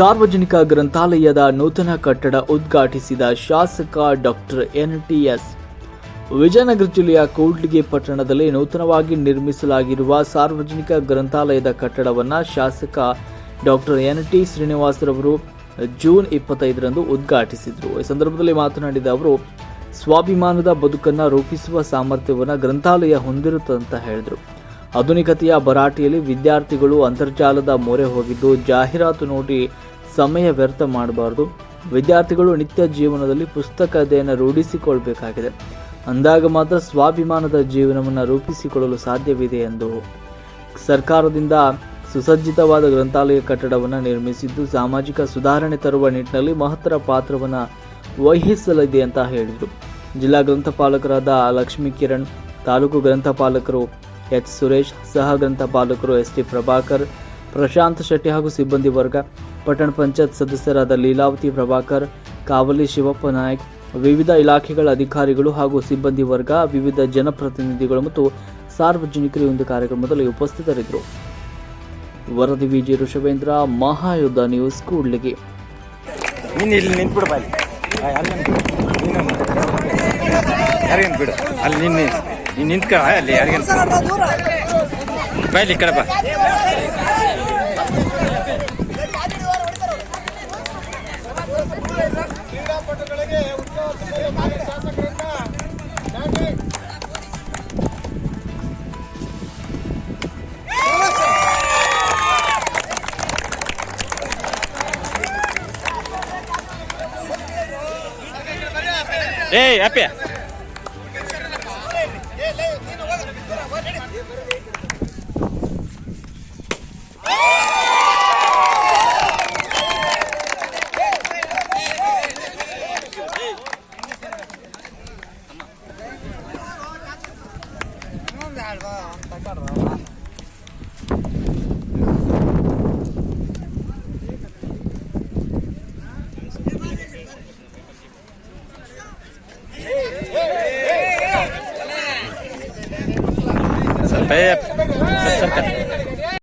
ಸಾರ್ವಜನಿಕ ಗ್ರಂಥಾಲಯದ ನೂತನ ಕಟ್ಟಡ ಉದ್ಘಾಟಿಸಿದ ಶಾಸಕ ಡಾಕ್ಟರ್ ಎನ್ ಎನ್ಟಿಎಸ್. ವಿಜಯನಗರ ಜಿಲ್ಲೆಯ ಕೂಡ್ಲಿಗೆ ಪಟ್ಟಣದಲ್ಲಿ ನೂತನವಾಗಿ ನಿರ್ಮಿಸಲಾಗಿರುವ ಸಾರ್ವಜನಿಕ ಗ್ರಂಥಾಲಯದ ಕಟ್ಟಡವನ್ನು ಶಾಸಕ ಡಾಕ್ಟರ್ ಎನ್ ಟಿ ಶ್ರೀನಿವಾಸರವರು ಜೂನ್ ಇಪ್ಪತ್ತೈದರಂದು ಉದ್ಘಾಟಿಸಿದರು. ಈ ಸಂದರ್ಭದಲ್ಲಿ ಮಾತನಾಡಿದ ಅವರು, ಸ್ವಾಭಿಮಾನದ ಬದುಕನ್ನು ರೂಪಿಸುವ ಸಾಮರ್ಥ್ಯವನ್ನು ಗ್ರಂಥಾಲಯ ಹೊಂದಿರುತ್ತದೆ ಅಂತ ಹೇಳಿದರು. ಆಧುನಿಕತೆಯ ಭರಾಟೆಯಲ್ಲಿ ವಿದ್ಯಾರ್ಥಿಗಳು ಅಂತರ್ಜಾಲದ ಮೊರೆ ಹೋಗಿದ್ದು, ಜಾಹೀರಾತು ನೋಡಿ ಸಮಯ ವ್ಯರ್ಥ ಮಾಡಬಾರ್ದು. ವಿದ್ಯಾರ್ಥಿಗಳು ನಿತ್ಯ ಜೀವನದಲ್ಲಿ ಪುಸ್ತಕ ಅಧ್ಯಯನ ರೂಢಿಸಿಕೊಳ್ಬೇಕಾಗಿದೆ. ಅಂದಾಗ ಮಾತ್ರ ಸ್ವಾಭಿಮಾನದ ಜೀವನವನ್ನು ರೂಪಿಸಿಕೊಳ್ಳಲು ಸಾಧ್ಯವಿದೆ ಎಂದು ಸರ್ಕಾರದಿಂದ ಸುಸಜ್ಜಿತವಾದ ಗ್ರಂಥಾಲಯ ಕಟ್ಟಡವನ್ನು ನಿರ್ಮಿಸಿದ್ದು, ಸಾಮಾಜಿಕ ಸುಧಾರಣೆ ತರುವ ನಿಟ್ಟಿನಲ್ಲಿ ಮಹತ್ತರ ಪಾತ್ರವನ್ನು ವಹಿಸಲಿದೆ ಅಂತ ಹೇಳಿದರು. ಜಿಲ್ಲಾ ಗ್ರಂಥಪಾಲಕರಾದ ಲಕ್ಷ್ಮೀ ಕಿರಣ್, ತಾಲೂಕು ಗ್ರಂಥಪಾಲಕರು ಎಚ್. ಸುರೇಶ್, ಸಹ ಗ್ರಂಥಪಾಲಕರು ಎಸ್. ಟಿ. ಪ್ರಭಾಕರ್ ಪ್ರಶಾಂತ್ ಶೆಟ್ಟಿ ಹಾಗೂ ಸಿಬ್ಬಂದಿ ವರ್ಗ, ಪಟ್ಟಣ ಪಂಚಾಯತ್ ಸದಸ್ಯರಾದ ಲೀಲಾವತಿ ಪ್ರಭಾಕರ್, ಕಾವಲಿ ಶಿವಪ್ಪ ನಾಯಕ್, ವಿವಿಧ ಇಲಾಖೆಗಳ ಅಧಿಕಾರಿಗಳು ಹಾಗೂ ಸಿಬ್ಬಂದಿ ವರ್ಗ, ವಿವಿಧ ಜನಪ್ರತಿನಿಧಿಗಳು ಮತ್ತು ಸಾರ್ವಜನಿಕರು ಒಂದು ಕಾರ್ಯಕ್ರಮದಲ್ಲಿ ಉಪಸ್ಥಿತರಿದ್ದರು. ವರದಿ ವಿಜಿ ಋಷಭೇಂದ್ರ, ಮಹಾಯುದ್ಧ ನ್ಯೂಸ್, ಕೂಡ್ಲಿಗೆ. ಅಲ್ಲಿ ಯಾರಿಗೇನು ಬಿಡು ಅಲ್ಲಿ ನಿನ್ನ पे सब